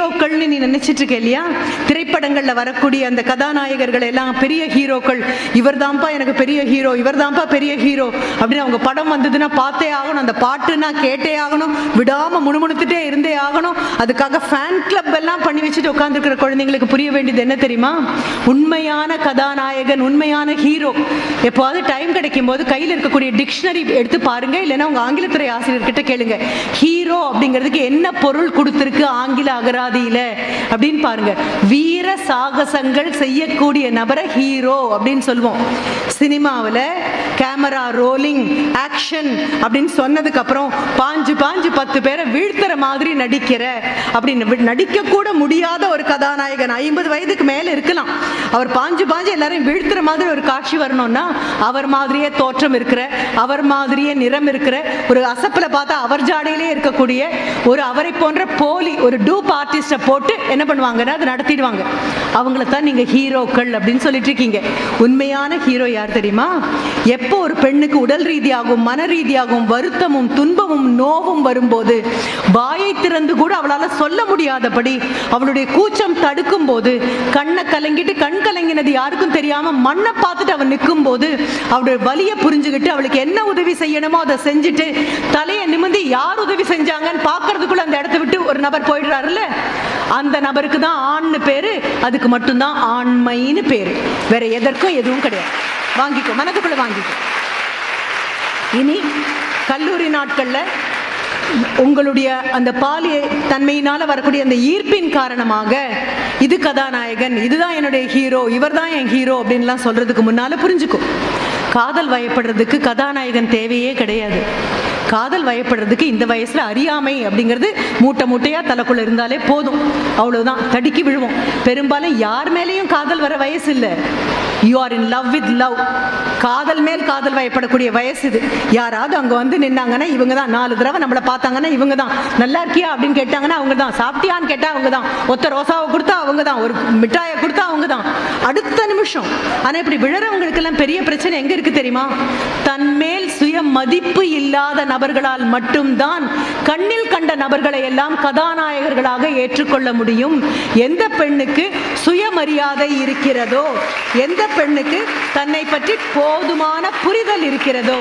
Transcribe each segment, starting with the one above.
ஹீரோக்கள்னு நீ நினைச்சிட்டு இருக்க இல்லையா? திரைப்படங்கள்ல வரக்கூடிய அந்த கதாநாயகர்கள் எல்லாம் பெரிய ஹீரோக்கள். இவர்தான்ப்பா எனக்கு பெரிய ஹீரோ இவர்தான்ப்பா பெரிய ஹீரோ அப்படின்னு அவங்க படம் வந்ததுன்னா பார்த்தே ஆகணும். அந்த பாட்டுனா கேட்டே ஆகணும். விடாம முணுமுணுத்துட்டே இருந்தே ஆகணும். அதுக்காக ஃபேன் கிளப் எல்லாம் பண்ணி வச்சுட்டு உட்காந்துருக்கிற குழந்தைங்களுக்கு புரிய வேண்டியது என்ன தெரியுமா? உண்மையான கதாநாயகன் உண்மையான ஹீரோ. எப்போது டைம் கிடைக்கும் போது கையில் இருக்கக்கூடிய டிக்ஷனரி எடுத்து பாருங்க. இல்லைன்னா உங்க ஆங்கிலத்துறை ஆசிரியர்கிட்ட கேளுங்க. ஹீரோ அப்படிங்கிறதுக்கு என்ன பொருள் கொடுத்துருக்கு ஆங்கில அகராதியில அப்படின்னு பாருங்க. வீர சாகசங்கள் செய்யக்கூடிய நபரை ஹீரோ அப்படின்னு சொல்லுவோம். சினிமாவில் கேமரா ரோலிங் ஆக்ஷன் அப்படின்னு சொன்னதுக்கு அப்புறம் பாஞ்சு பாஞ்சு பத்து பேரை வீழ்த்துற மாதிரி நடிக்கிற அப்படின்னு நடிக்க கூட முடியாத ஒரு கதாநாயகன் ஐம்பது வயதுக்கு மேல இருக்கலாம். அவர் பாஞ்சு பாஞ்சு எல்லாரையும் வீழ்த்துற மாதிரி ஒரு காட்சி வரணும்னா அவர் மாதிரியே தோற்றம் இருக்கிற அவர் மாதிரியே நிறம் இருக்கிற ஒரு அசப்பில் பார்த்தா அவர் ஜாடையிலே இருக்கக்கூடிய ஒரு அவரை போன்ற போலி ஒரு டூப் ஆர்டிஸ்டை போட்டு என்ன பண்ணுவாங்கன்னா அதை நடத்திடுவாங்க. அவங்கள தான் நீங்க ஹீரோக்கள் அப்படின்னு சொல்லிட்டு இருக்கீங்க உண்மையான ஹீரோ யார் தெரியுமா? எப்போ ஒரு பெண்ணுக்கு உடல் ரீதியாகவும் மன ரீதியாகவும் வருத்தமும் துன்பமும் நோவும் வரும்போது வாயை திறந்து கூட அவளால சொல்ல முடியாதபடி அவளுடைய கூச்சம் தடுக்கும் போது கண்ணை கலங்கிட்டு கண் கலங்கினது யாருக்கும் தெரியாம மண்ணை பார்த்துட்டு அவன் நிற்கும் போது அவளுடைய வலியை புரிஞ்சுக்கிட்டு அவளுக்கு என்ன உதவி செய்யணுமோ அதை செஞ்சுட்டு தலையை நிமிர்ந்து யார் உதவி செஞ்சாங்கன்னு பார்க்கறதுக்குள்ள அந்த இடத்த விட்டு ஒரு நபர் போயிடுறாருல்ல? அந்த நபருக்கு தான் ஆண்னு பேரு அதுக்கு மட்டும்தான் ஆண்மைன்னு பேரு. வேற எதற்கும் எதுவும் கிடையாது. வாங்கிக்கோ மனதுக்குள்ள வாங்கிக்கோ. இனி கல்லூரி நாட்கள்ல உங்களுடைய அந்த பாலிய தன்மையினால வரக்கூடிய அந்த ஈர்ப்பின் காரணமாக இது கதாநாயகன் இதுதான் என்னுடைய ஹீரோ இவர்தான் என் ஹீரோ அப்படின்லாம் சொல்றதுக்கு முன்னால புரிஞ்சுக்கும் காதல் வயப்படுறதுக்கு கதாநாயகன் தேவையே கிடையாது. காதல் வயப்படுறதுக்கு இந்த வயசுல அறியாமை அப்படிங்கிறது மூட்டை மூட்டையா தலைக்குள்ள இருந்தாலே போதும். அவ்வளவுதான். தடுக்கி விழுவோம். பெரும்பாலும் யார் மேலேயும் காதல் வர வயசு இல்லை. You are in love with love காதல் மேல் காதல் வயப்படக்கூடிய வயசு இது. யாராவது அங்கே வந்து நின்னாங்கன்னா இவங்க தான் நாலு தடவை நம்மளை பார்த்தாங்கன்னா இவங்க தான் நல்லா இருக்கியா அப்படின்னு கேட்டாங்கன்னா அவங்க தான் சாப்பிட்டியான்னு கேட்டால் அவங்க தான் ஒத்த ரோசாவை கொடுத்தா அவங்க தான் ஒரு மிட்டாயை கொடுத்தா அவங்க தான் அடுத்த நிமிஷம். ஆனால் இப்படி விழறவங்களுக்கெல்லாம் பெரிய பிரச்சனை எங்கே இருக்குது தெரியுமா? தன்மேல் சுய மதிப்பு இல்லாத நபர்களால் மட்டும்தான் கண்ணில் கண்ட நபர்களை எல்லாம் கதாநாயகர்களாக ஏற்றுக்கொள்ள முடியும். எந்த பெண்ணுக்கு சுயமரியாதை இருக்கிறதோ எந்த பெண்ணுக்கு தன்னை பற்றி போதுமான புரிதல் இருக்கிறதோ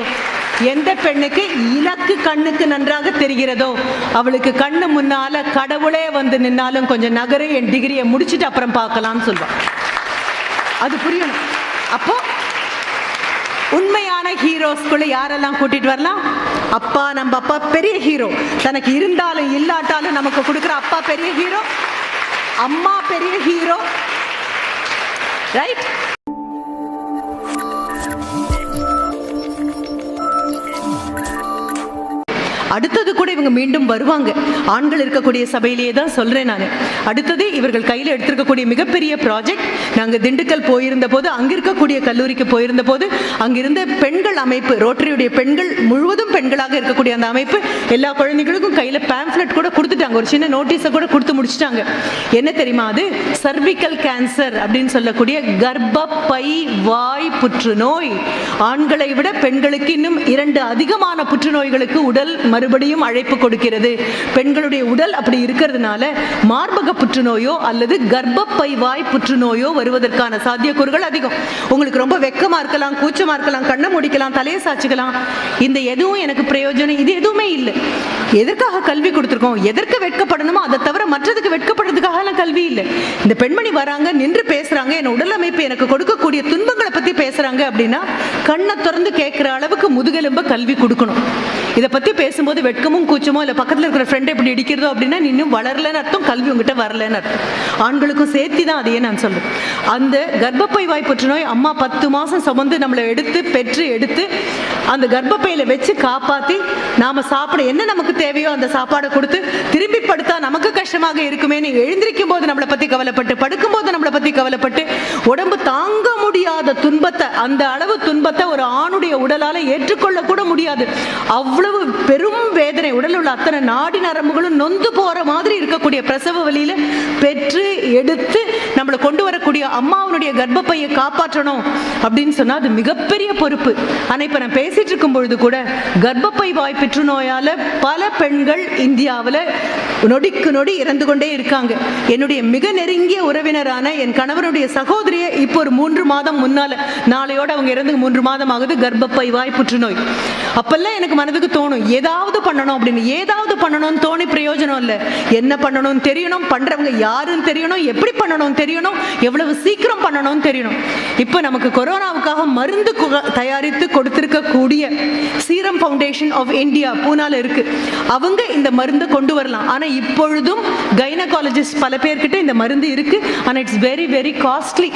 எந்த பெண்ணுக்கு இலக்கு கண்ணுக்கு நன்றாக தெரிகிறதோ அவளுக்கு கண்ணு முன்னால கடவுளே வந்து நின்னாலும் கொஞ்சம் நகரு என் டிகிரியை முடிச்சுட்டு அப்புறம் பார்க்கலாம்னு சொல்லுவான். அது புரியணும். அப்போ உண்மையான ஹீரோஸ்குள்ள யாரெல்லாம் கூட்டிட்டு வரலாம்? அப்பா நம்ம அப்பா பெரிய ஹீரோ. தனக்கு இருந்தாலும் இல்லாட்டாலும் நமக்கு கொடுக்குற அப்பா பெரிய ஹீரோ அம்மா பெரிய ஹீரோ. ரைட் அடுத்தது கூட இவங்க மீண்டும் வருவாங்க. ஆண்கள் இருக்கக்கூடிய சபையிலேயே தான் சொல்றேன் நான். அடுத்தது இவர்கள் கையில் எடுத்திருக்கக்கூடிய மிகப்பெரிய ப்ராஜெக்ட் நாங்கள் திண்டுக்கல் போயிருந்த போது அங்க இருக்கக்கூடிய கல்லூரிக்கு போயிருந்த போது அங்கிருந்த பெண்கள் அமைப்பு ரோட்டரியுடைய பெண்கள் முழுவதும் பெண்களாக இருக்கக்கூடிய அந்த அமைப்பு எல்லா குழந்தைகளுக்கும் கையில் பேம்ப்ளெட் கூட கொடுத்துட்டாங்க. ஒரு சின்ன நோட்டீஸை கூட கொடுத்து முடிச்சிட்டாங்க. என்ன தெரியுமா அது? சர்விக்கல் கேன்சர் அப்படின்னு சொல்லக்கூடிய கர்ப்பப்பை வாய் புற்றுநோய். ஆண்களை விட பெண்களுக்கு இன்னும் இரண்டு அதிகமான புற்றுநோய்களுக்கு உடல் மறுபடியும் அழைப்பு கொடுக்கிறது. பெண்களுடைய உடல் அப்படி இருக்கிறதுனால மார்பக புற்றுநோயோ அல்லது கர்ப்பப்பை வாய் புற்றுநோயோ வருவதற்கான சாத்தியக்கூறுகள் அதிகம். உங்களுக்கு ரொம்ப வெக்கமா இருக்கலாம் கூச்சமா இருக்கலாம் கண்ணை முடிக்கலாம் தலையை சாச்சுக்கலாம் இந்த எதுவும் எனக்கு பிரயோஜனம் இது எதுவுமே இல்லை. எதற்காக கல்வி கொடுத்துருக்கோம்? எதற்கு வெட்கப்படணுமோ அதை தவிர மற்றதுக்கு வெட்கப்படுறதுக்காக கல்வி இல்லை. இந்த பெண்மணி வராங்க நின்று பேசுறாங்க என் உடல் அமைப்பு எனக்கு கொடுக்கக்கூடிய துன்பங்களை பத்தி பேசுறாங்க அப்படின்னா கண்ணை திறந்து கேட்கிற அளவுக்கு முதுகெலும்ப கல்வி கொடுக்கணும். இதை பத்தி பேசும்போது வெட்கமும் கூச்சமோ இல்லை பக்கத்தில் இருக்கிற ஃப்ரெண்டை இப்படி இடிக்கிறதோ அப்படின்னா இன்னும் வளரலன்னு அர்த்தம் கல்வி உங்ககிட்ட வரலன்னு அர்த்தம். ஆண்களுக்கும் சேர்த்து தான் அதையே நான் சொல்லுவேன் அந்த கர்ப்பப்பை வாய் புற்றுநோய் அம்மா பத்து மாதம் சுமந்து நம்மளை எடுத்து பெற்று எடுத்து அந்த கர்ப்பப்பையில் வச்சு காப்பாற்றி நாம் சாப்பிட என்ன நமக்கு தேவையோ அந்த சாப்பாடை கொடுத்து திரும்பி படுத்தா நமக்கு கஷ்டமாக இருக்குமேன்னு எழுந்திருக்கும் போது நம்மளை பற்றி கவலைப்பட்டு படுக்கும்போது நம்மளை பற்றி கவலைப்பட்டு உடம்பு தாங்க முடியாத துன்பத்தை அந்த அளவு துன்பத்தை ஒரு ஆணுடைய உடலால் ஏற்றுக்கொள்ள கூட முடியாது. அவ்வளவு பெரும் வேதனை உடலில் உள்ள அத்தனை நாடி நரம்புகளும் நொந்து போற மாதிரி இருக்கக்கூடிய பிரசவ வழியில பெற்று எடுத்து நம்மளை கொண்டு வரக்கூடிய அம்மாவனுடைய கர்ப்பப்பையை காப்பாற்றணும் அப்படின்னு சொன்னா அது மிகப்பெரிய பொறுப்பு. ஆனா இப்ப நான் பேசிட்டு இருக்கும் பொழுது கூட கர்ப்பப்பை வாய் புற்றுநோயால பல பெண்கள் இந்தியாவில் நொடிக்கு நொடி இறந்து கொண்டே இருக்காங்க. என்னுடைய மிக நெருங்கிய உறவினரான என் கணவனுடைய சகோதரியை இப்போ ஒரு மூன்று மாதம் முன்னால நாளையோட அவங்க இறந்து மூன்று மாதம் ஆகுது கர்ப்பப்பை வாய் புற்றுநோய். அப்பெல்லாம் எனக்கு மனதுக்கு தோணும் ஏதாவது பண்ணணும் அப்படின்னு ஏதாவது பண்ணணும்னு தோணி பிரயோஜனம் இல்லை. என்ன பண்ணணும்னு தெரியணும் பண்றவங்க யாருன்னு தெரியணும் எப்படி பண்ணணும்னு தெரியணும் எவ்வளவு சீக்கிரம் பண்ணணும்னு தெரியணும். இப்போ நமக்கு கொரோனாவுக்காக மருந்து தயாரித்து கொடுத்திருக்கக்கூடிய சீரம் ஃபவுண்டேஷன் ஆஃப் இந்தியா பூனால இருக்கு. அவங்க இந்த மருந்தை கொண்டு வரலாம். ஆனா இப்பொழுதும் கைனகாலஜிஸ்ட் பல பேர்கிட்ட இந்த மருந்து இருக்கு. ஆனா இட்ஸ் வெரி வெரி காஸ்ட்லி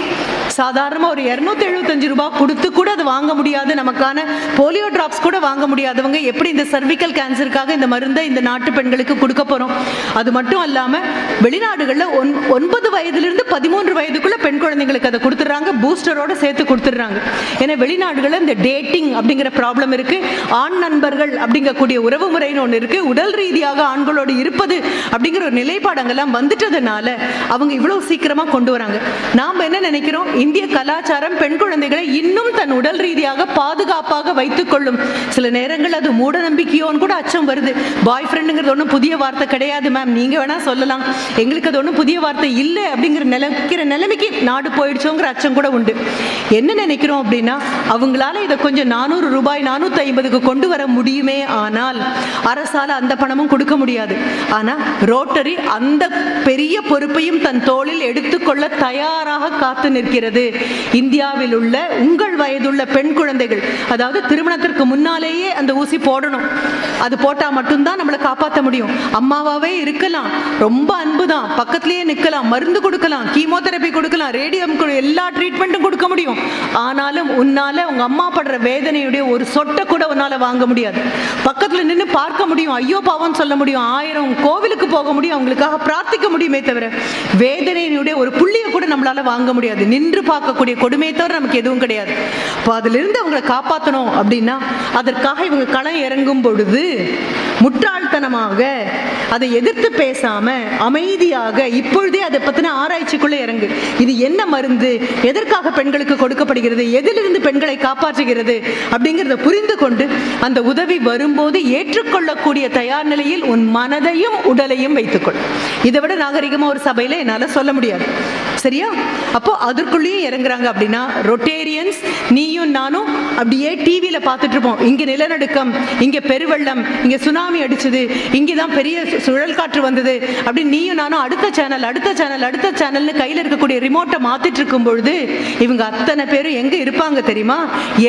சாதாரணமா ஒரு இருநூத்தி எழுபத்தஞ்சு ரூபாய் கொடுத்து கூட அது வாங்க முடியாது. நமக்கான போலியோ டிராப்ஸ் கூட வாங்க முடியாதவங்க எப்படி இந்த சர்விக்கல் கேன்சருக்காக இந்த மருந்தை இந்த நாட்டு பெண்களுக்கு கொடுக்க போறோம். அது மட்டும் அல்லாம வெளிநாடுகளில் ஒன் ஒன்பது வயதிலிருந்து பதிமூன்று வயதுக்குள்ள பெண் குழந்தைங்களுக்கு அதை கொடுத்துட்றாங்க. பூஸ்டரோட சேர்த்து கொடுத்துட்றாங்க. ஏன்னா வெளிநாடுகளில் இந்த டேட்டிங் அப்படிங்கிற ப்ராப்ளம் இருக்கு. ஆண் நண்பர்கள் அப்படிங்கக்கூடிய உறவு முறைன்னு ஒன்று இருக்கு. உடல் ரீதியாக ஆண்களோடு இருப்பது அப்படிங்கிற ஒரு நிலைப்பாடு அங்கெல்லாம் வந்துட்டதுனால அவங்க இவ்வளவு சீக்கிரமா கொண்டு வராங்க. நாம் என்ன நினைக்கிறோம்? இந்திய கலாச்சாரம் பெண் குழந்தைகளை இன்னும் தன் உடல் ரீதியாக பாதுகாப்பாக வைத்துக் கொள்ளும். சில நேரங்கள் அது மூட நம்பிக்கையோன்னு கூட அச்சம் வருது. பாய் ஃப்ரெண்டுங்கிறது ஒன்றும் புதிய வார்த்தை கிடையாது மேம் நீங்க வேணா சொல்லலாம். எங்களுக்கு அது ஒன்றும் புதிய வார்த்தை இல்லை அப்படிங்கிற நிலைக்கிற நிலைமைக்கு நாடு போயிடுச்சோங்கிற அச்சம் கூட உண்டு. என்ன நினைக்கிறோம் அப்படின்னா அவங்களால இதை கொஞ்சம் நானூறு ரூபாய் நானூத்தி ஐம்பதுக்கு கொண்டு வர முடியுமே ஆனால் அரசால அந்த பணமும் கொடுக்க முடியாது. ஆனா ரோட்டரி அந்த பெரிய பொறுப்பையும் தன் தோளில் எடுத்துக்கொள்ள தயாராக காத்து நிற்கிறது. இந்தியாவில் உள்ள உங்கள் வயதுள்ள பெண் குழந்தைகள் அதாவது திருமணத்திற்கு முன்னாலேயே அந்த ஊசி போடணும். அது போட்டால் மட்டும்தான் நம்மளை காப்பாற்ற முடியும். அம்மாவாகவே இருக்கலாம். ரொம்ப அன்பு தான் பக்கத்துலேயே நிற்கலாம் மருந்து கொடுக்கலாம். கீமோதெரபி கொடுக்கலாம். ரேடியம் எல்லா ட்ரீட்மெண்ட்டும் கொடுக்க முடியும். ஆனாலும் உன்னால் உங்க அம்மா படுற வேதனையுடைய ஒரு சொட்டை கூட உன்னால் வாங்க முடியாது. பக்கத்தில் நின்று பார்க்க முடியும். ஐயோ பாவம் சொல்ல முடியும். ஆயிரம் கோவிலுக்கு போக முடியும். அவங்களுக்காக பிரார்த்திக்க முடியுமே தவிர வேதனையினுடைய ஒரு புள்ளியை கூட நம்மளால் வாங்க முடியாது. நின்று பார்க்கக்கூடிய கொடுமையை தவிர நமக்கு எதுவும் கிடையாது. இப்போ அதிலிருந்து அவங்களை காப்பாற்றணும் அப்படின்னா அதற்காக இவங்க களம் இறங்கும் பொழுது முட்டாள்தனமாக அதை எதிர்த்து பேசாம அமைதியாக இப்பொழுதே அதை பத்தின ஆராய்ச்சிக்குள்ளே இறங்கு. இது என்ன மருந்து? எதற்காக பெண்களுக்கு கொடுக்கப்படுகிறது? எதிலிருந்து பெண்களை காப்பாற்றுகிறது? அப்படிங்கிறத புரிந்து கொண்டு அந்த உதவி வரும்போது ஏற்றுக்கொள்ளக்கூடிய தயார் நிலையில் உன் மனதையும் உடலையும் வைத்துக்கொள். இதை விட நாகரிகமா ஒரு சபையில என்னால சொல்ல முடியாது. சரியா? அப்போ அதற்குள்ளேயும் இறங்குறாங்க அப்படின்னா ரொட்டேரியன்ஸ் நீயும் நானும் அப்படியே டிவியில பார்த்துட்டு இருப்போம் இங்க நிலநடுக்கம் இங்க பெருவெள்ளம் இங்க சுனாமி அடிச்சது இங்கதான் பெரிய சுழல் காற்று வந்தது அப்படி நீயும் நானும் அடுத்த சேனல் அடுத்த சேனல் அடுத்த சேனல்னு கையில இருக்கக்கூடிய ரிமோட்டை மாத்திட்டு இருக்கும் பொழுது இவங்க அத்தனை பேரும் எங்க இருப்பாங்க தெரியுமா?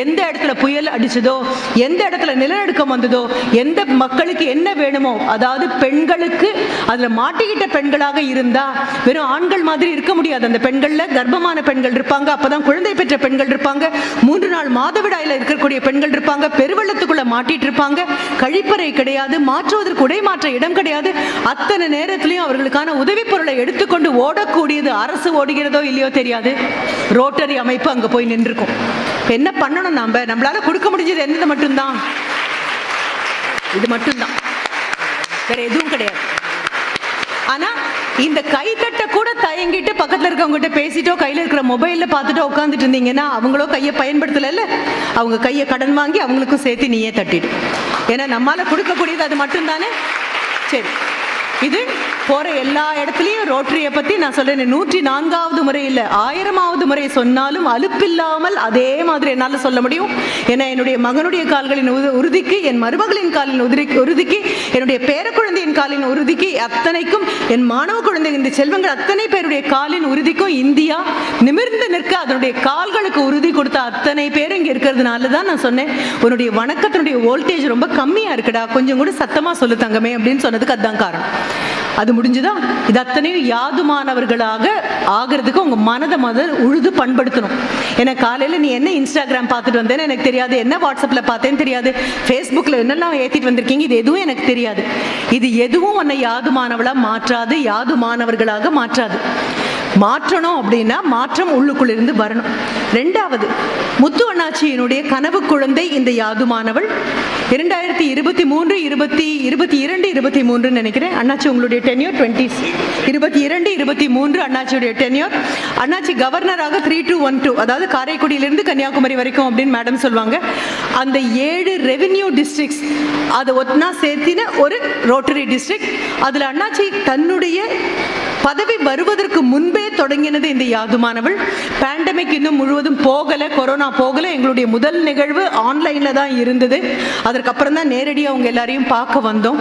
எந்த இடத்துல புயல் அடிச்சதோ எந்த இடத்துல நிலநடுக்கம் வந்ததோ எந்த மக்களுக்கு என்ன வேணுமோ அதாவது பெண்களுக்கு அதுல மாட்டிக்கிட்ட பெண்களாக இருந்தா வெறும் ஆண்கள் மாதிரி இருக்க முடியாது. அந்த பெண்கள்ல கர்ப்பமான பெண்கள் இருப்பாங்க அப்பதான் குழந்தை பெற்ற பெண்கள் இருப்பாங்க. மூன்று நாள் மாதவிடாயில இருக்கக்கூடிய பெண்கள் இருப்பாங்க பெருவெள்ளத்துக்குள்ள மாட்டிட்டு இருப்பாங்க. கழிப்பறை கிடையாது மாற்றுவதற்கு உடை மாற்ற இடம் கிடையாது. அத்தனை நேரத்திலையும் அவர்களுக்கான உதவி பொருளை எடுத்துக்கொண்டு ஓடக்கூடியது அரசு ஓடுகிறதோ இல்லையோ தெரியாது. ரோட்டரி அமைப்பு அங்க போய் நின்றுக்கும். என்ன பண்ணணும் நாம? நம்மளால கொடுக்க முடிஞ்சது என்னது மட்டும்தான். இது மட்டும்தான். வேற எதுவும் கிடையாது. ஆனா இந்த கைத்தட்ட கூட தயங்கிட்டு பக்கத்துல இருக்கவங்க கிட்ட பேசிட்டோ கையில இருக்கிற மொபைல்ல பார்த்துட்டோ உட்காந்துட்டு இருந்தீங்கன்னா அவங்களோ கையை பயன்படுத்தல அவங்க கையை கடன் வாங்கி அவங்களுக்கும் சேர்த்து நீயே தட்டிடு. ஏன்னா நம்மால கொடுக்கக்கூடியது அது மட்டும்தானே? சரி. இது போற எல்லா இடத்துலயும் ரோட்டரியை பத்தி நான் சொல்றேன். நூற்றி நான்காவது முறை இல்ல ஆயிரமாவது முறை சொன்னாலும் அலுப்பில்லாமல் அதே மாதிரி என்னால சொல்ல முடியும். ஏன்னா என்னுடைய மகனுடைய கால்களின் உறுதிக்கு என் மருமகளின் காலின் உறுதிக்கு உறுதிக்கு என்னுடைய பேர குழந்தையின் காலின் உறுதிக்கு அத்தனைக்கும் என் மாணவ குழந்தை இந்த செல்வங்கள் அத்தனை பேருடைய காலின் உறுதிக்கும் இந்தியா நிமிர்ந்து நிற்க அதனுடைய கால்களுக்கு உறுதி கொடுத்த அத்தனை பேர் இங்கே இருக்கிறதுனால தான் நான் சொன்னேன். உன்னுடைய வணக்கத்தினுடைய வோல்டேஜ் ரொம்ப கம்மியாக இருக்குடா. கொஞ்சம் கூட சத்தமாக சொல்லு தங்கமே அப்படின்னு சொன்னதுக்கு அதுதான் காரணம். அது முடிஞ்சுதா? இது அத்தனையும் யாதுமானவர்களாக ஆகிறதுக்கு உங்க மனதை மத உழுது பண்படுத்தணும். ஏன்னா காலையில நீ என்ன இன்ஸ்டாகிராம் பார்த்துட்டு வந்தேன்னு எனக்கு தெரியாது என்ன வாட்ஸ்அப்ல பார்த்தேன்னு தெரியாது ஃபேஸ்புக்கில் என்னெல்லாம் ஏற்றிட்டு வந்திருக்கீங்க இது எதுவும் எனக்கு தெரியாது. இது எதுவும் உன்னை யாதுமானவளாக மாற்றாது யாதுமானவர்களாக மாற்றாது. மாற்றணும் அப்படின்னா மாற்றம் உள்ளுக்குள்ளிருந்து வரணும். ரெண்டாவது முத்து அண்ணாச்சியினுடைய கனவு குழந்தை இந்த யாதுமானவள். இரண்டாயிரத்தி இருபத்தி மூன்று இருபத்தி இருபத்தி இரண்டு இருபத்தி மூன்று நினைக்கிறேன். அண்ணாச்சி உங்களுடைய டென்யூர் டுவெண்ட்டி இருபத்தி இரண்டு இருபத்தி மூன்று அண்ணாச்சியுடைய டென்யூர் அண்ணாச்சி கவர்னராக த்ரீ டூ ஒன் டூ அதாவது காரைக்குடியிலிருந்து கன்னியாகுமரி வரைக்கும் அப்படின்னு மேடம் சொல்லுவாங்க. அந்த ஏழு ரெவென்யூ டிஸ்ட்ரிக்ட்ஸ் அதை ஒன்னா சேர்த்தின ஒரு ரோட்டரி டிஸ்ட்ரிக்ட் அதில் அண்ணாச்சி தன்னுடைய பதவி வருவதற்கு முன்பே தொடங்கினது இந்த யாதுமானவள். பேண்டமிக் இன்னும் முழுவதும் போகல கொரோனா போகல. எங்களுடைய முதல் நிகழ்வு ஆன்லைன்ல தான் இருந்தது. அதற்கப்புறம் தான் நேரடியாக அவங்க எல்லாரையும் பார்க்க வந்தோம்.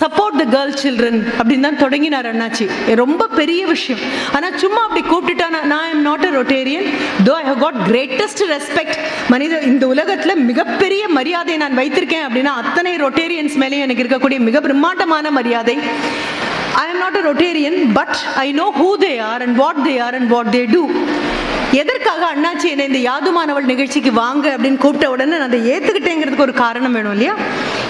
சப்போர்ட் த கேர்ள் சில்ட்ரன் அப்படின்னு தான் தொடங்கினார் அண்ணாச்சி. ரொம்ப பெரிய விஷயம். ஆனால் சும்மா அப்படி கூப்பிட்டுட்டா நான் I'm am not a Rotarian though I have got greatest respect மனித இந்த உலகத்தில் மிகப்பெரிய மரியாதை நான் வைத்திருக்கேன் அப்படின்னா அத்தனை ரொட்டேரியன்ஸ் மேலேயும் எனக்கு இருக்கக்கூடிய மிக பிரம்மாண்டமான மரியாதை. I am not a Rotarian, but I know who they are and what they are and what they do. எதற்காக அண்ணாச்சி என்னை இந்த யாதுமானவள் நிகழ்ச்சிக்கு வாங்க அப்படின்னு கூப்பிட்ட உடனே நான் அதை ஏற்றுக்கிட்டேங்கிறதுக்கு ஒரு காரணம் வேணும் இல்லையா?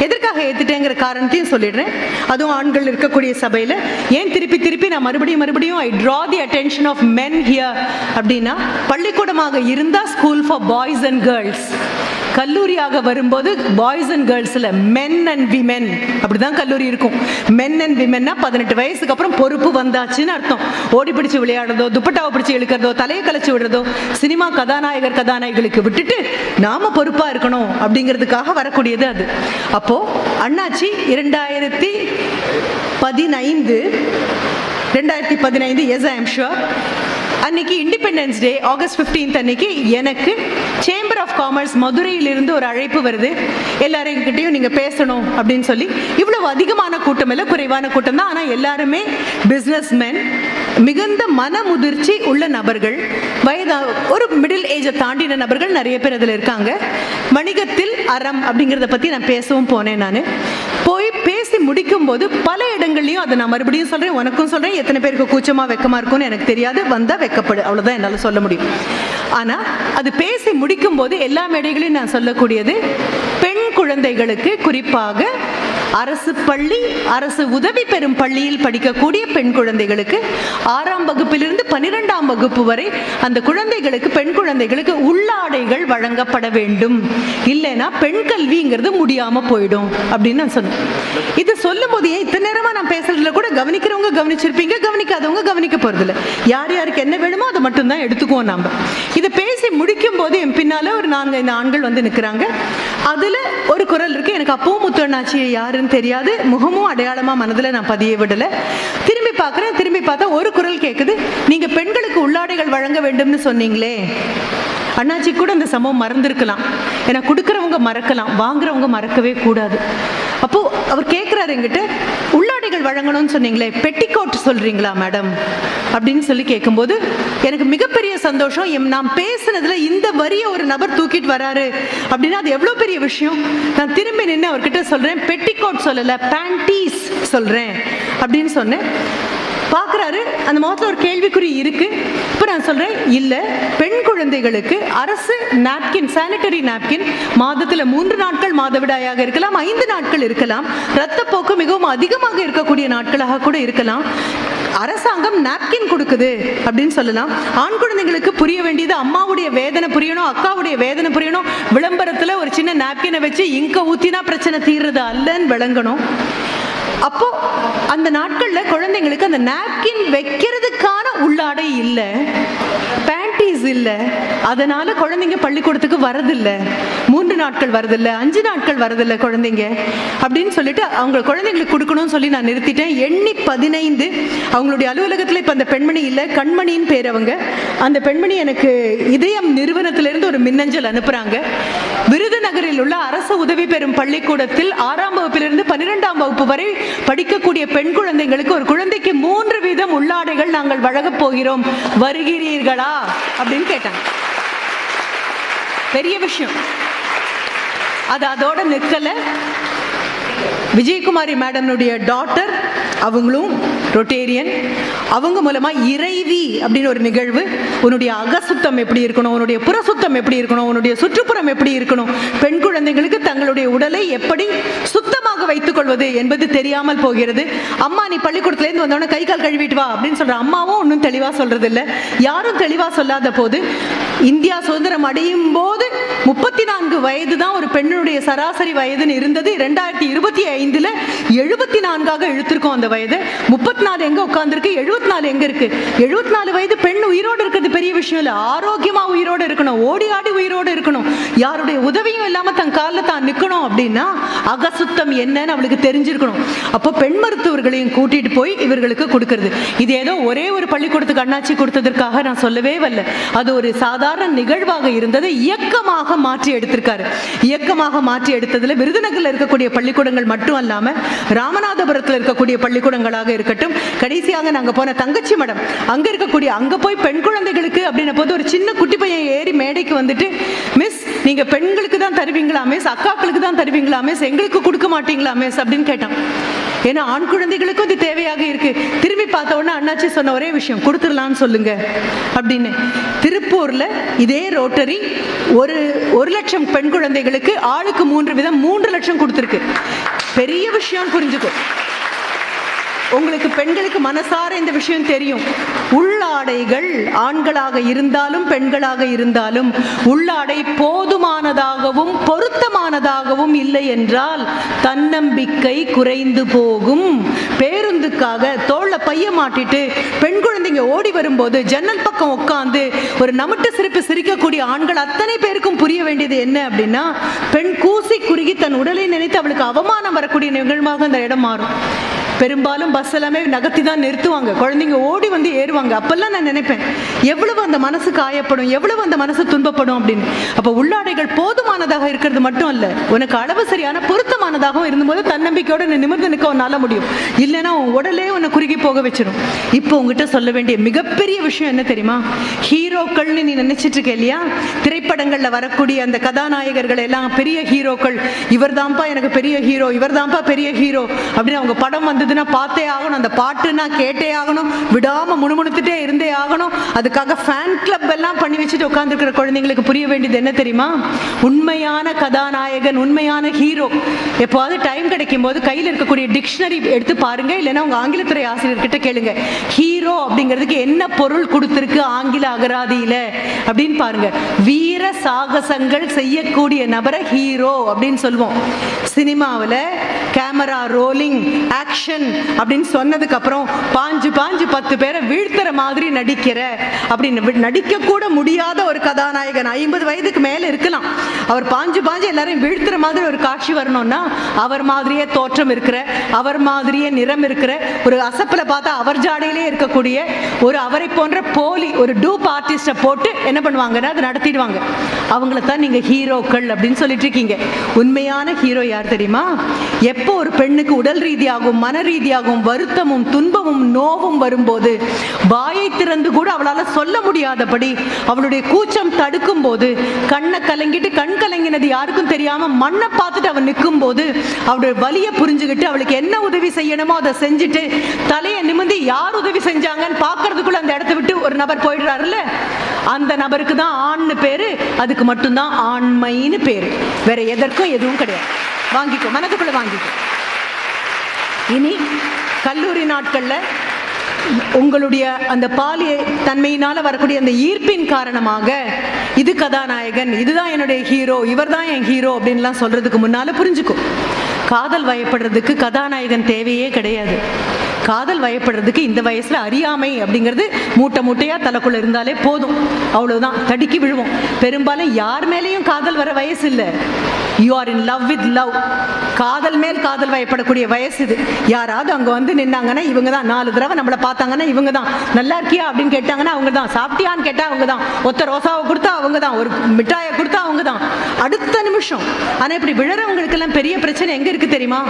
எதற்காக ஏற்றுட்டேங்கிற காரணத்தையும் சொல்லிடுறேன். அதுவும் ஆண்கள் இருக்கக்கூடிய சபையில். ஏன் திருப்பி திருப்பி நான் மறுபடியும் மறுபடியும் I draw the attention of men here அப்படின்னா பள்ளிக்கூடமாக இருந்தால் school for boys and girls கல்லூரியாக வரும்போது பாய்ஸ் அண்ட் கேர்ள்ஸில் மென் அண்ட் விமென் அப்படிதான் கல்லூரி இருக்கும். மென் அண்ட் விமென்னா பதினெட்டு வயசுக்கு அப்புறம் பொறுப்பு வந்தாச்சுன்னு அர்த்தம். ஓடி பிடிச்சு விளையாடுறதோ துப்பட்டாவை பிடிச்சு இழுக்கிறதோ தலையை கலைச்சி விடுறதோ சினிமா கதாநாயகர் கதாநாயகிகளுக்கு விட்டுட்டு நாம பொறுப்பாக இருக்கணும் அப்படிங்கிறதுக்காக வரக்கூடியது அது. அப்போ அண்ணாச்சி இரண்டாயிரத்தி பதினைந்து ரெண்டாயிரத்தி பதினைந்து எஸ் ஐ எம் ஷுர் அன்னைக்கு இண்டிபெண்டன்ஸ் டே ஆகஸ்ட் 15th அன்னைக்கு எனக்கு சேம்பர் ஆஃப் காமர்ஸ் மதுரையிலிருந்து ஒரு அழைப்பு வருது. எல்லாருக்கிட்டையும் நீங்கள் பேசணும் அப்படின்னு சொல்லி. இவ்வளவு அதிகமான கூட்டம் இல்லை குறைவான கூட்டம் தான். ஆனால் எல்லாருமே பிஸ்னஸ் மிகுந்த மன முதிர்ச்சி உள்ள நபர்கள் வயதா ஒரு மிடில் ஏஜை தாண்டின நபர்கள் நிறைய பேர் அதில் இருக்காங்க. வணிகத்தில் அறம் அப்படிங்கிறத பற்றி நான் பேசவும் போனேன் நான். போய் முடிக்கும் போது பல இடங்கள்லையும் அதை நான் மறுபடியும் சொல்கிறேன் உனக்கும் சொல்கிறேன் எத்தனை பேருக்கு கூச்சமாக வெக்கமாக இருக்கும்னு எனக்கு தெரியாது. வந்தால் வெக்கப்படு. அவ்வளோதான் என்னால் சொல்ல முடியும். ஆனால் அது பேசி முடிக்கும் போது எல்லா மேடைகளையும் நான் சொல்லக்கூடியது பெண் குழந்தைகளுக்கு குறிப்பாக அரசு பள்ளி அரசு உதவி பெறும் பள்ளியில் படிக்கக்கூடிய பெண் குழந்தைகளுக்கு ஆறாம் வகுப்பிலிருந்து பன்னிரெண்டாம் வகுப்பு வரை அந்த குழந்தைகளுக்கு பெண் குழந்தைகளுக்கு உள்ளாடைகள் வழங்கப்பட வேண்டும். இல்லைன்னா பெண் கல்விங்கிறது முடியாம போயிடும் அப்படின்னு நான் சொன்னேன். இது சொல்லும் போதே இத்தனை நேரமா நான் பேசுறதுல கூட கவனிக்கிறவங்க கவனிச்சிருப்பீங்க கவனிக்காதவங்க கவனிக்க போறதில்ல. யார் யாருக்கு என்ன வேணுமோ அதை மட்டும்தான் எடுத்துக்குவோம் நாம. இதை பேசி முடிக்கும் போது என் பின்னால ஒரு நான்கு ஐந்து ஆண்கள் வந்து நிற்கிறாங்க அதுல ஒரு குரல் இருக்கு. எனக்கு அப்பவும் முத்தண்ணாச்சி யாருன்னு தெரியாது. முகமும் அடையாளமா மனதுல நான் பதிய விடல. திரும்பி பார்க்கறேன். திரும்பி பார்த்தா ஒரு குரல் கேட்குது நீங்க பெண்களுக்கு உள்ளாடைகள் வழங்க வேண்டும்னு சொன்னீங்களே. அண்ணாச்சி கூட அந்த சம்பவம் மறந்துருக்கலாம். ஏன்னா கொடுக்குறவங்க மறக்கலாம். வாங்குறவங்க மறக்கவே கூடாது. அப்போ அவர் கேட்குறாரு என்கிட்ட உள்ளாடைகள் வழங்கணும்னு சொன்னீங்களே பெட்டிக்கோட் சொல்றீங்களா மேடம்? அப்படின்னு சொல்லி கேட்கும்போது எனக்கு மிகப்பெரிய சந்தோஷம். நான் பேசுனதுல இந்த வரியை ஒரு நபர் தூக்கிட்டு வராரு அப்படின்னா அது எவ்வளோ பெரிய விஷயம்? நான் திரும்பி நின்று அவர்கிட்ட சொல்றேன் பெட்டிக்கோட் சொல்லலை பேண்டீஸ் சொல்றேன் அப்படின்னு சொன்னேன். பார்க்குறாரு. அந்த முகத்தில் ஒரு கேள்விக்குறி இருக்கு. இப்போ நான் சொல்கிறேன் இல்லை பெண் குழந்தைகளுக்கு அரசு நாப்கின் சானிட்டரி நாப்கின் மாதத்தில் மூன்று நாட்கள் மாதவிடாயாக இருக்கலாம் ஐந்து நாட்கள் இருக்கலாம். ரத்தப்போக்கு மிகவும் அதிகமாக இருக்கக்கூடிய நாட்களாக கூட இருக்கலாம். அரசாங்கம் நாப்கின் கொடுக்குது அப்படின்னு சொல்லலாம். ஆண் குழந்தைங்களுக்கு புரிய வேண்டியது அம்மாவுடைய வேதனை புரியணும் அக்காவுடைய வேதனை புரியணும். விளம்பரத்தில் ஒரு சின்ன நாப்கினை வச்சு இங்க ஊற்றினா பிரச்சனை தீர்றது அல்லன்னு விளங்கணும். அப்போ அந்த நாட்கள்ல குழந்தைங்களுக்கு அந்த நாப்கின் வைக்கிறதுக்கான உள்ளாடை இல்லை பேண்டீஸ் இல்லை. அதனால குழந்தைங்க பள்ளிக்கூடத்துக்கு வரதில்ல. மூன்று நாட்கள் வரதில்ல அஞ்சு நாட்கள் வரதில்ல குழந்தைங்க. அப்படின்னு சொல்லிட்டு அவங்க குழந்தைங்களுக்கு கொடுக்கணும்னு சொல்லி நான் நிறுத்திட்டேன். எண்ணி பதினைந்து. அவங்களுடைய அலுவலகத்தில் இப்போ அந்த பெண்மணி இல்லை கண்மணின்னு பேர் அவங்க. அந்த பெண்மணி எனக்கு இதயம் நிறுவனத்திலிருந்து ஒரு மின்னஞ்சல் அனுப்புறாங்க. விருதுநகரில் உள்ள அரசு உதவி பெறும் பள்ளிக்கூடத்தில் ஆறாம் வகுப்பிலிருந்து பன்னிரெண்டாம் வகுப்பு வரை படிக்கக்கூடிய பெண் குழந்தைகளுக்கு ஒரு குழந்தைக்கு மூன்று வீதம் உள்ளாடைகள் நாங்கள் வழங்கப் போகிறோம். வருகிறீர்களா? அப்படின்னு கேட்டாங்க. பெரிய விஷயம். அது அதோட நிற்கல. விஜயகுமாரி மேடம்னுடைய டாட்டர் அவங்களும் ரொட்டேரியன். அவங்க மூலமா இறைவி அப்படின்னு ஒரு நிகழ்வு உன்னுடைய அகசுத்தம் எப்படி இருக்கணும் உன்னுடைய புறசுத்தம் எப்படி இருக்கணும் உன்னுடைய சுற்றுப்புறம் எப்படி இருக்கணும் பெண் குழந்தைகளுக்கு தங்களுடைய உடலை எப்படி சுத்தமாக வைத்துக் கொள்வது என்பது தெரியாமல் போகிறது. அம்மா நீ பள்ளிக்கூடத்துலேருந்து வந்தோடனே கை கால் கழுவிட்டு வா அப்படின்னு சொல்ற அம்மாவும் ஒன்றும் தெளிவா சொல்றது இல்ல யாரும் தெளிவா சொல்லாத போது இந்தியா சுதந்திரம் அடையும் போது முப்பத்தி நான்கு வயது தான் ஒரு பெண்ணுடைய சராசரி வயதுன்னு இருந்தது. ரெண்டாயிரத்தி இருபத்தி ஐந்துல எழுபத்தி நான்காக இழுத்திருக்கோம் அந்த வயது முப்பத்தி நாலு எங்க உட்காந்துருக்கு எழுபத்தி நாலு எங்க இருக்கு? எழுபத்தி நாலு வயது பெண் உயிரோடு இருக்கிறது பெரிய விஷயம் இல்லை. ஆரோக்கியமா உயிரோடு இருக்கணும். ஓடி ஆடி உயிரோடு இருக்கணும். யாருடைய உதவியும் இல்லாம தன் காலில் தான் நிக்கணும் அப்படின்னா அகசுத்தம் என்னன்னு அவளுக்கு தெரிஞ்சிருக்கணும். அப்போ பெண் மருத்துவர்களையும் கூட்டிட்டு போய் இவர்களுக்கு கொடுக்கறது. இது ஏதோ ஒரே ஒரு பள்ளிக்கூடத்துக்கு அண்ணாச்சி கொடுத்ததற்காக நான் சொல்லவே வரல. அது ஒரு சாதாரண நிகழ்வாக இருந்ததை இயக்கமாக மாற்றி எடுத்திருக்காரு. இயக்கமாக மாற்றி எடுத்ததுல விருதுநகர்ல இருக்கக்கூடிய பள்ளிக்கூடங்கள் மட்டும் அல்லாம ராமநாதபுரத்தில் இருக்கக்கூடிய பள்ளிக்கூடம் பள்ளிக்கூடங்களாக இருக்கட்டும் கடைசியாக நாங்க போன தங்கச்சி மடம் அங்க இருக்கக்கூடிய அங்க போய் பெண் குழந்தைகளுக்கு அப்படின்ன போது ஒரு சின்ன குட்டி பையன் ஏறி மேடைக்கு வந்துட்டு மிஸ் நீங்க பெண்களுக்கு தான் தருவீங்களா மிஸ்? அக்காக்களுக்கு தான் தருவீங்களா மிஸ்? எங்களுக்கு கொடுக்க மாட்டீங்களா மிஸ்? அப்படின்னு கேட்டான். ஏன்னா ஆண் குழந்தைகளுக்கும் இது தேவையாக இருக்கு. திரும்பி பார்த்த உடனே அண்ணாச்சி சொன்ன ஒரே விஷயம் கொடுத்துடலாம்னு சொல்லுங்க அப்படின்னு. திருப்பூர்ல இதே ரோட்டரி ஒரு ஒரு லட்சம் பெண் குழந்தைகளுக்கு ஆளுக்கு மூன்று விதம் மூன்று லட்சம் கொடுத்துருக்கு. பெரிய விஷயம் புரிஞ்சுக்கும் உங்களுக்கு பெண்களுக்கு மனசார இந்த விஷயம் தெரியும். உள்ளாடைகள் ஆண்களாக இருந்தாலும் பெண்களாக இருந்தாலும் உள்ளாடை போதுமானதாகவும் பொருத்தமானதாகவும் இல்லை என்றால் தன்னம்பிக்கை குறைந்து போகும். பேருந்துக்காக தோல்ல பைய மாட்டிட்டு பெண் குழந்தைங்க ஓடி வரும்போது ஜன்னல் பக்கம் உட்காந்து ஒரு நமட்டு சிரிப்பு சிரிக்கக்கூடிய ஆண்கள் அத்தனை பேருக்கும் புரிய வேண்டியது என்ன அப்படின்னா பெண் கூசி குறுகி தன் உடலை நினைத்து அவளுக்கு அவமானம் வரக்கூடிய நிகழ்வாக அந்த இடம் மாறும். பெரும்பாலும் பஸ் எல்லாமே நகர்த்தி தான் நிறுத்துவாங்க. குழந்தைங்க ஓடி வந்து ஏறுவாங்க. அப்பெல்லாம் நான் நினைப்பேன் எவ்வளவு அந்த மனசு காயப்படும் எவ்வளவு அந்த மனசு துன்பப்படும் அப்படின்னு. அப்போ உள்ளாடைகள் போதுமானதாக இருக்கிறது மட்டும் அல்ல உனக்கு அளவு சரியான பொருத்தமானதாகவும் இருந்தபோது தன்னம்பிக்கையோட நீ நிமிர்ந்து நிற்க உன்னால முடியும். இல்லைன்னா உன் உடலே உன்னை குறுகி போக வச்சிடும் இப்போ உங்ககிட்ட சொல்ல வேண்டிய மிகப்பெரிய விஷயம் என்ன தெரியுமா? ஹீரோக்கள்னு நீ நினைச்சிட்டு இருக்க இல்லையா? திரைப்படங்கள்ல வரக்கூடிய அந்த கதாநாயகர்கள் எல்லாம் பெரிய ஹீரோக்கள். இவர்தான்ப்பா எனக்கு பெரிய ஹீரோ இவர்தான்ப்பா பெரிய ஹீரோ அப்படின்னு அவங்க படம் வந்து வந்ததுன்னா பார்த்தே ஆகணும். அந்த பாட்டுனா கேட்டே ஆகணும். விடாம முணுமுணுத்துட்டே இருந்தே ஆகணும். அதுக்காக ஃபேன் கிளப் எல்லாம் பண்ணி வச்சுட்டு உட்காந்துருக்கிற குழந்தைங்களுக்கு புரிய வேண்டியது என்ன தெரியுமா? உண்மையான கதாநாயகன் உண்மையான ஹீரோ எப்போவாவது டைம் கிடைக்கும் போது கையில் இருக்கக்கூடிய டிக்ஷனரி எடுத்து பாருங்க. இல்லைன்னா உங்க ஆங்கிலத்துறை ஆசிரியர்கிட்ட கேளுங்க. ஹீரோ அப்படிங்கிறதுக்கு என்ன பொருள் கொடுத்துருக்கு ஆங்கில அகராதியில? அப்படின்னு பாருங்க. வீர சாகசங்கள் செய்யக்கூடிய நபரை ஹீரோ அப்படின்னு சொல்லுவோம். சினிமாவில் கேமரா ரோலிங் ஆக்ஷன் அப்படின்னு சொன்னதுக்கு அப்புறம் பாஞ்சு பாஞ்சு பத்து பேரை வீழ்த்துற மாதிரி நடிக்கிற அப்படின்னு நடிக்க கூட முடியாத ஒரு கதாநாயகன் ஐம்பது வயதுக்கு மேல இருக்கலாம். அவர் பாஞ்சு பாஞ்சு எல்லாரையும் வீழ்த்துற மாதிரி ஒரு காட்சி வரணும்னா அவர் மாதிரியே தோற்றம் இருக்கிற அவர் மாதிரியே நிறம் இருக்கிற ஒரு அசப்பில் பார்த்தா அவர் ஜாடையிலே இருக்கக்கூடிய ஒரு அவரை போன்ற போலி ஒரு டூப் ஆர்டிஸ்டை போட்டு என்ன பண்ணுவாங்கன்னா அதை நடத்திடுவாங்க. அவங்கள தான் நீங்கள் ஹீரோக்கள் அப்படின்னு சொல்லிட்டு இருக்கீங்க. உண்மையான ஹீரோ யார் தெரியுமா? எப்போ ஒரு பெண்ணுக்கு உடல் ரீதியாகவும் மன ரீதியாகவும் வருத்தமும் துன்பமும் நோவும் வரும்போது வாயை திறந்து கூட அவளால சொல்ல முடியாதபடி அவளுடைய கூச்சம் தடுக்கும் போது கண்ணை கலங்கிட்டு கண் கலங்கினது யாருக்கும் தெரியாம மண்ணை பார்த்துட்டு அவன் நிற்கும் போது அவளுடைய வலியை புரிஞ்சுக்கிட்டு அவளுக்கு என்ன உதவி செய்யணுமோ அதை செஞ்சுட்டு தலையை நிமிர்ந்து யார் உதவி செஞ்சாங்கன்னு பார்க்கறதுக்குள்ள அந்த இடத்த விட்டு ஒரு நபர் போயிடுறாருல்ல? அந்த நபருக்கு தான் ஆண்னு பேரு அதுக்கு மட்டும்தான் ஆண்மைன்னு பேரு. வேற எதற்கும் எதுவும் கிடையாது. வாங்கிக்கோ மனதுக்குள்ள வாங்கிக்கோ. இனி கல்லூரி நாட்களில் உங்களுடைய அந்த பாலிய தன்மையினால வரக்கூடிய அந்த ஈர்ப்பின் காரணமாக இது கதாநாயகன் இதுதான் என்னுடைய ஹீரோ இவர்தான் என் ஹீரோ அப்படின்லாம் சொல்றதுக்கு முன்னால புரிஞ்சுக்கும் காதல் வயப்படுறதுக்கு கதாநாயகன் தேவையே கிடையாது. காதல் வயப்படுறதுக்கு இந்த வயசுல அறியாமை அப்படிங்கிறது மூட்டை மூட்டையா தலைக்குள்ள இருந்தாலே போதும். அவ்வளவுதான் தடுக்கி விழுவோம். பெரும்பாலும் யார் மேலேயும் காதல் வர வயசு இல்லை. You are in love with love காதல் மேல் காதல் வயப்படக்கூடிய வயசு இது. யாராவது அங்கே வந்து நின்னாங்கன்னா இவங்க தான் நாலு தடவை நம்மளை பார்த்தாங்கன்னா இவங்க தான் நல்லா இருக்கியா அப்படின்னு கேட்டாங்கன்னா அவங்க தான் சாப்பிட்டியான்னு கேட்டால் அவங்க தான் ஒத்த ரோசாவை கொடுத்தா அவங்க தான் ஒரு மிட்டாயை கொடுத்தா அவங்க தான் அடுத்த நிமிஷம். ஆனால் இப்படி விழறவங்களுக்கு எல்லாம் பெரிய பிரச்சனை எங்கே இருக்குது தெரியுமா?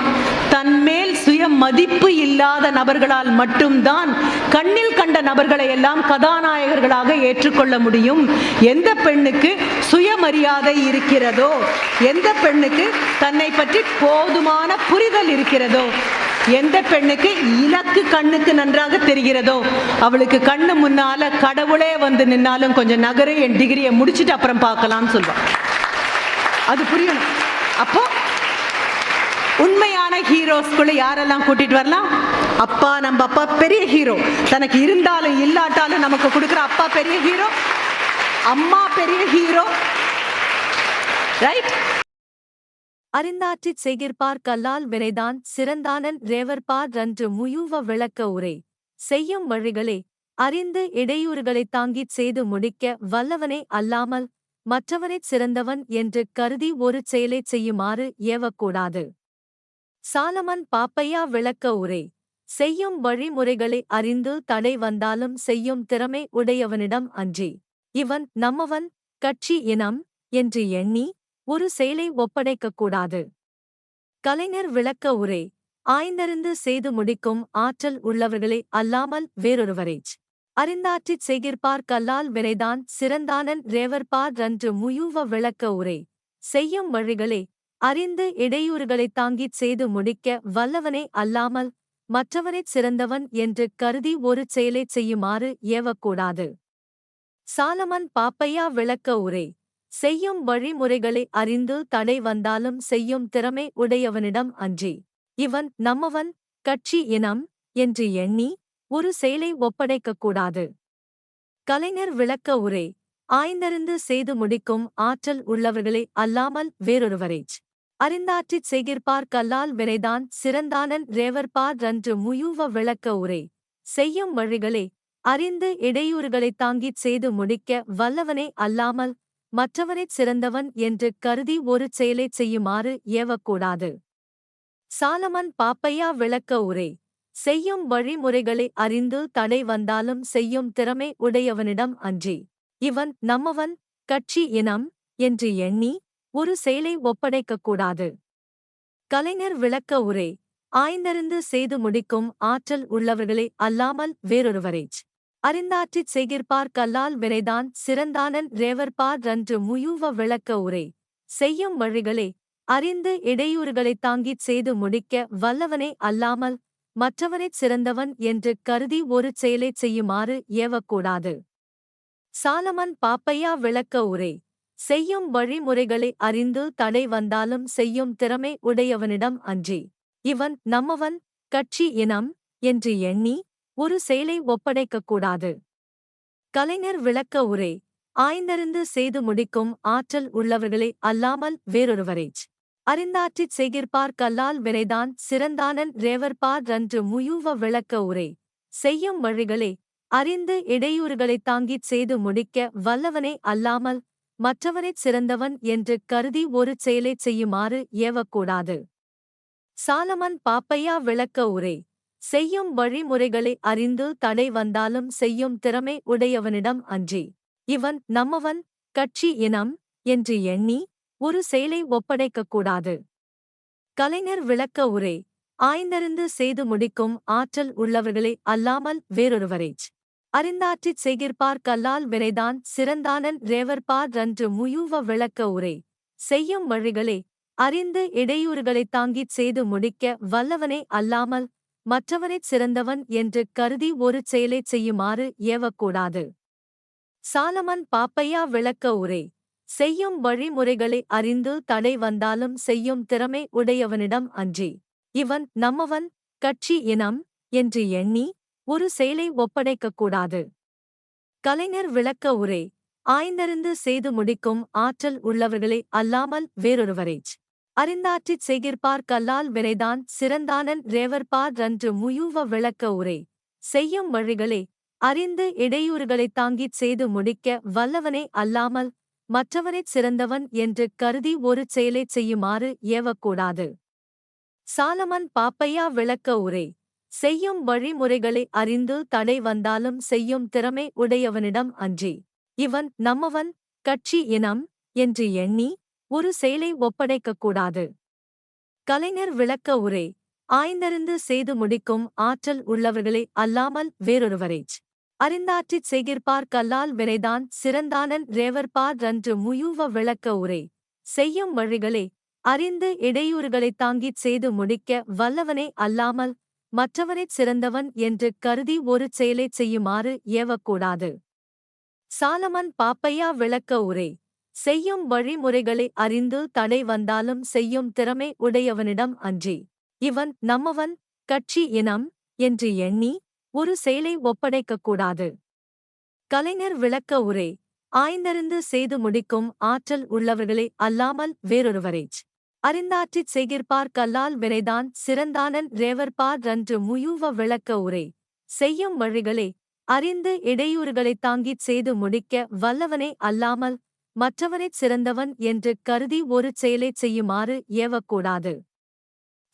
தன்மேல் சுய மதிப்பு இல்லாத நபர்களால் மட்டும்தான் கண்ணில் கண்ட நபர்களை எல்லாம் கதாநாயகர்களாக ஏற்றுக்கொள்ள முடியும். எந்த பெண்ணுக்கு சுயமரியாதை இருக்கிறதோ எந்த பெண்ணுக்கு தன்னை பற்றி போதுமான புரிதல் இருக்கிறதோ எந்த பெண்ணுக்கு இலக்கு கண்ணுக்கு நன்றாக தெரிகிறதோ அவளுக்கு கண்ணு முன்னால கடவுளே வந்து நின்னாலும் கொஞ்சம் நகரு என் டிகிரியை முடிச்சுட்டு அப்புறம் பார்க்கலாம்னு சொல்லுவான். அது புரியணும். அப்போ உண்மையான ஹீரோஸ்குள்ள யாரெல்லாம் கூட்டிட்டு வரலாம்? அப்பா நம்ம அப்பா பெரிய ஹீரோ. தனக்கு இருந்தாலும் இல்லாட்டாலும் நமக்கு கொடுக்குற அப்பா பெரிய ஹீரோ அம்மா பெரிய ஹீரோ. ரைட் அறிந்தாற்றிச் செய்கிற்பார் கல்லால் வினைதான் சிறந்தானன் ரேவற்பார் ரன்று முயூவ விளக்க உரை. செய்யும் வழிகளே அறிந்து இடையூறுகளைத் தாங்கிச் செய்து முடிக்க வல்லவனே அல்லாமல் மற்றவனைச் சிறந்தவன் என்று கருதி ஒரு செயலைச் செய்யுமாறு ஏவக்கூடாது. சாலமன் பாப்பையா விளக்க உரை. செய்யும் வழிமுறைகளை அறிந்து தடை வந்தாலும் செய்யும் திறமை உடையவனிடம் அன்றி. இவன் நம்மவன் கட்சி இனம் என்று எண்ணி ஒரு செயலை ஒப்படைக்கக்கூடாது கலைஞர் விளக்க உரை ஆய்ந்தறிந்து செய்து முடிக்கும் ஆற்றல் உள்ளவர்களே அல்லாமல் வேறொருவரேச் அறிந்தாற்றிச் செய்கிற்பார் கல்லால் வினைதான் சிறந்தானன் ரேவற்பார் ரன்று முயூவ விளக்க உரை. செய்யும் வழிகளே அறிந்து இடையூறுகளைத் தாங்கிச் செய்து முடிக்க வல்லவனே அல்லாமல் மற்றவனைச் சிறந்தவன் என்று கருதி ஒரு செயலைச் செய்யுமாறு ஏவக்கூடாது. சாலமன் பாப்பையா விளக்க உரை செய்யும் வழிமுறைகளை அறிந்து தடை வந்தாலும் செய்யும் திறமை உடையவனிடம் அன்றி இவன் நம்மவன் கட்சி இனம் என்று எண்ணி ஒரு செயலை ஒப்படைக்கக்கூடாது கலைஞர் விளக்க உரை ஆய்ந்தறிந்து செய்து முடிக்கும் ஆற்றல் உள்ளவர்களே அல்லாமல் வேறொருவரேச் அறிந்தாற்றிச் செய்கிற்பார் கல்லால் வினைதான் சிறந்தானன் ரேவற்பார் ரன்று முயூவ விளக்க உரை செய்யும் வழிகளே அறிந்து இடையூறுகளைத் தாங்கிச் செய்து முடிக்க வல்லவனே அல்லாமல் மற்றவரைச் சிறந்தவன் என்று கருதி ஒரு செயலைச் செய்யுமாறு ஏவக்கூடாது. சாலமன் பாப்பையா விளக்க உரை செய்யும் வழிமுறைகளை அறிந்து தடை வந்தாலும் செய்யும் திறமை உடையவனிடம் அன்றி இவன் நம்மவன் கட்சி இனம் என்று எண்ணி ஒரு செயலை ஒப்படைக்கக்கூடாது. கலைஞர் விளக்க உரை ஆய்ந்தறிந்து செய்து முடிக்கும் ஆற்றல் உள்ளவர்களே அல்லாமல் வேறொருவரேச் அறிந்தாற்றிச் செய்கிற்பார் கல்லால் வினைதான் சிறந்தானன் ரேவற்பார் ரன்று முயூவ விளக்க உரை. செய்யும் வழிகளே அறிந்து இடையூறுகளைத் தாங்கிச் செய்து முடிக்க வல்லவனே அல்லாமல் மற்றவனைச் சிறந்தவன் என்று கருதி ஒரு செயலைச் செய்யுமாறு ஏவக்கூடாது. சாலமன் பாப்பையா விளக்க உரை. செய்யும் வழிமுறைகளை அறிந்து தடை வந்தாலும் செய்யும் திறமை உடையவனிடம் அன்றி. இவன் நம்மவன் கட்சி இனம் என்று எண்ணி ஒரு செயலை ஒப்படைக்கக்கூடாது. கலைஞர் விளக்க உரை ஆய்ந்தறிந்து செய்து முடிக்கும் ஆற்றல் உள்ளவர்களே அல்லாமல் வேறொருவரேச் அறிந்தாற்றிச் செய்கிற்பார் கல்லால் வினைதான் சிறந்தானன் ரேவற்பார் ரன்று முயூவ விளக்க உரை. செய்யும் வழிகளே அறிந்து இடையூறுகளைத் தாங்கிச் செய்து முடிக்க வல்லவனே அல்லாமல் மற்றவனைச் சிறந்தவன் என்று கருதி ஒரு செயலைச் செய்யுமாறு ஏவக்கூடாது. சாலமன் பாப்பையா விளக்க உரை செய்யும் வழிமுறைகளை அறிந்து தடை வந்தாலும் செய்யும் திறமை உடையவனிடம் அன்றி இவன் நம்மவன் கட்சி இனம் என்று எண்ணி ஒரு செயலை ஒப்படைக்கக்கூடாது கலைஞர் விளக்க உரை ஆய்ந்தறிந்து செய்து முடிக்கும் ஆற்றல் உள்ளவர்களே அல்லாமல் வேறொருவரேச் அறிந்தாற்றிச் செய்கிற்பார் கல்லால் வினைதான் சிறந்தானன் ரேவற்பார் ரன்று முயூவ விளக்க உரை செய்யும் வழிகளே அறிந்து இடையூறுகளைத் தாங்கிச் செய்து முடிக்க வல்லவனே அல்லாமல் மற்றவரைச் சிறந்தவன் என்று கருதி ஒரு செயலைச் செய்யுமாறு ஏவக்கூடாது. சாலமன் பாப்பையா விளக்க உரை. செய்யும் வழிமுறைகளை அறிந்து தடை வந்தாலும் செய்யும் திறமை உடையவனிடம் அன்றி. இவன் நம்மவன் கட்சி இனம் என்று எண்ணி ஒரு செயலை ஒப்படைக்கக்கூடாது. கலைஞர் விளக்க உரை. ஆய்ந்தறிந்து செய்து முடிக்கும் ஆற்றல் உள்ளவர்களே அல்லாமல் வேறொருவரேச் அறிந்தாற்றிச் செய்கிற்பார் கல்லால் வினைதான் சிறந்தானன் ரேவற்பார் ரன்று முயூவ விளக்க உரை. செய்யும் வழிகளே அறிந்து இடையூறுகளைத் தாங்கிச் செய்து முடிக்க வல்லவனே அல்லாமல் மற்றவனைச் சிறந்தவன் என்று கருதி ஒரு செயலைச் செய்யுமாறு ஏவக்கூடாது. சாலமன் பாப்பையா விளக்க உரை. செய்யும் வழிமுறைகளை அறிந்து தடை வந்தாலும் செய்யும் திறமை உடையவனிடம் அன்றி இவன் நம்மவன் கட்சி இனம் என்று எண்ணி ஒரு செயலை ஒப்படைக்கக்கூடாது கலைஞர் விளக்க உரை ஆய்ந்தறிந்து செய்து முடிக்கும் ஆற்றல் உள்ளவர்களே அல்லாமல் வேறொருவரேச் அறிந்தாற்றிச் செய்கிற்பார் கல்லால் வினைதான் சிறந்தானன் ரேவற்பார் ரன்று முயூவ விளக்க உரை செய்யும் வழிகளே அறிந்து இடையூறுகளைத் தாங்கிச் செய்து முடிக்க வல்லவனே அல்லாமல் மற்றவனைச் சிறந்தவன் என்று கருதி ஒரு செயலைச் செய்யுமாறு ஏவக்கூடாது. சாலமன் பாப்பையா விளக்க உரை செய்யும் வழிமுறைகளை அறிந்து தடை வந்தாலும் செய்யும் திறமை உடையவனிடம் அன்றி. இவன் நம்மவன் கட்சி இனம் என்று எண்ணி ஒரு செயலை ஒப்படைக்கக்கூடாது. கலைஞர் விளக்க உரை ஆய்ந்தறிந்து செய்து முடிக்கும் ஆற்றல் உள்ளவர்களே அல்லாமல் வேறொருவரைச் அறிந்தாற்றிச் செய்கிற்பார் கல்லால் வினைதான் சிறந்தானன் ரேவர்பார் ரன்று முயூவ விளக்க உரை செய்யும் வழிகளே அறிந்து இடையூறுகளைத் தாங்கிச் செய்து முடிக்க வல்லவனே அல்லாமல் மற்றவரைச் சிறந்தவன் என்று கருதி ஒரு செயலைச் செய்யுமாறு ஏவக்கூடாது.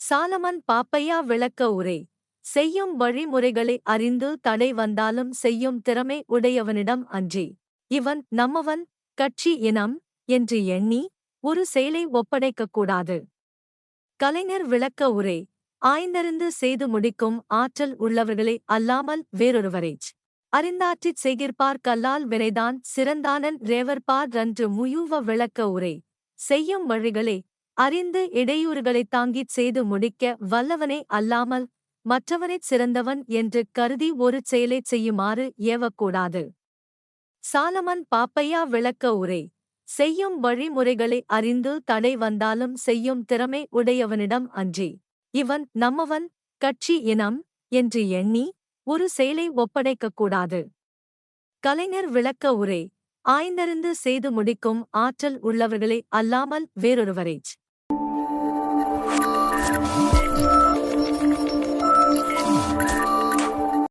சாலமன் பாப்பையா விளக்க உரை. செய்யும் வழிமுறைகளை அறிந்து தடை வந்தாலும் செய்யும் திறமை உடையவனிடம் அன்றி. இவன் நம்மவன் கட்சி இனம் என்று எண்ணி ஒரு செயலை ஒப்படைக்கக்கூடாது. கலைஞர் விளக்க உரை. ஆய்ந்தறிந்து செய்து முடிக்கும் ஆற்றல் உள்ளவர்களே அல்லாமல் வேறொருவரைச் அறிந்தாற்றிச் செய்கிற்பார் கல்லால் வினைதான் சிறந்தானன் ரேவர்பார் ரன்று முயூவ விளக்க உரை. செய்யும் வழிகளே அறிந்து இடையூறுகளைத் தாங்கிச் செய்து முடிக்க வல்லவனே அல்லாமல் மற்றவனைச் சிறந்தவன் என்று கருதி ஒரு செயலைச் செய்யுமாறு ஏவக்கூடாது. சாலமன் பாப்பையா விளக்க உரை. செய்யும் வழிமுறைகளை அறிந்து தடை வந்தாலும் செய்யும் திறமை உடையவனிடம் அன்றி இவன் நம்மவன் கட்சி இனம் என்று எண்ணி ஒரு செயலை ஒப்படைக்கக்கூடாது கலைஞர் விளக்க உரை ஆய்ந்தறிந்து செய்து முடிக்கும் ஆற்றல் உள்ளவர்களே அல்லாமல் வேறொருவரேச்